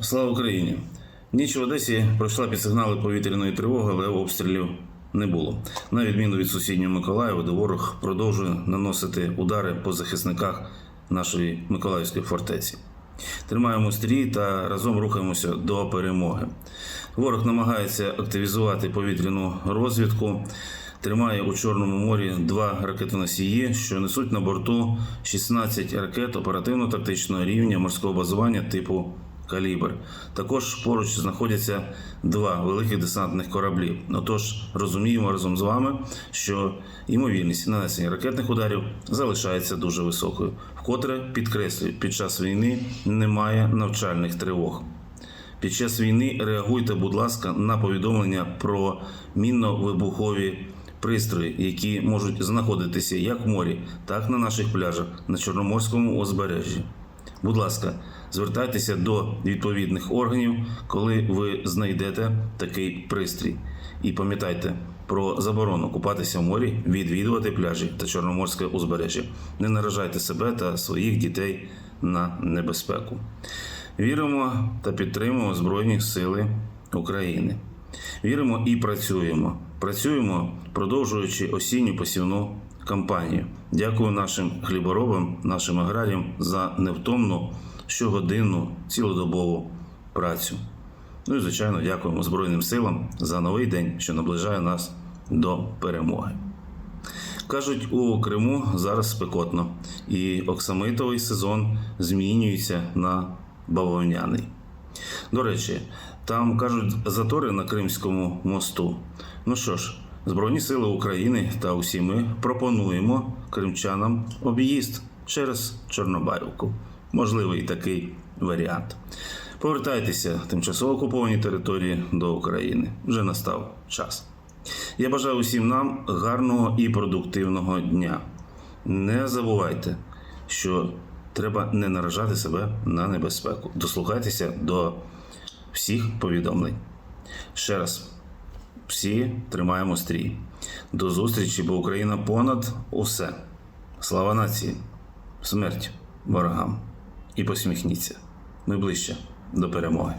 Слава Україні! Ніч в Одесі пройшла під сигнали повітряної тривоги, але обстрілів не було. На відміну від сусіднього Миколаєва, де ворог продовжує наносити удари по захисниках нашої Миколаївської фортеці. Тримаємо стрій та разом рухаємося до перемоги. Ворог намагається активізувати повітряну розвідку. Тримає у Чорному морі два ракетоносії, що несуть на борту 16 ракет оперативно-тактичного рівня морського базування типу Калібр. Також поруч знаходяться два великих десантних кораблі. Отож, розуміємо разом з вами, що ймовірність нанесення ракетних ударів залишається дуже високою. Вкотре підкреслюю, під час війни немає навчальних тривог. Під час війни реагуйте, будь ласка, на повідомлення про мінно-вибухові пристрої, які можуть знаходитися як в морі, так і на наших пляжах на Чорноморському узбережжі. Будь ласка, звертайтеся до відповідних органів, коли ви знайдете такий пристрій. І пам'ятайте про заборону купатися в морі, відвідувати пляжі та Чорноморське узбережжя. Не наражайте себе та своїх дітей на небезпеку. Віримо та підтримуємо Збройні Сили України. Віримо і працюємо. Працюємо, продовжуючи осінню посівну кампанію. Дякую нашим хліборобам, нашим аграріям за невтомну щогодинну цілодобову працю. Ну і звичайно, дякуємо Збройним силам за новий день, що наближає нас до перемоги. Кажуть, у Криму зараз спекотно, і оксамитовий сезон змінюється на бавовняний. До речі, там кажуть затори на Кримському мосту. Ну що ж, Збройні Сили України та усі ми пропонуємо кримчанам об'їзд через Чорнобаївку. Можливий такий варіант. Повертайтеся тимчасово окуповані території до України. Вже настав час. Я бажаю усім нам гарного і продуктивного дня. Не забувайте, що треба не наражати себе на небезпеку. Дослухайтеся до всіх повідомлень. Ще раз, всі тримаємо стрій. До зустрічі, бо Україна понад усе. Слава нації, смерть ворогам. І посміхніться. Ми ближче до перемоги.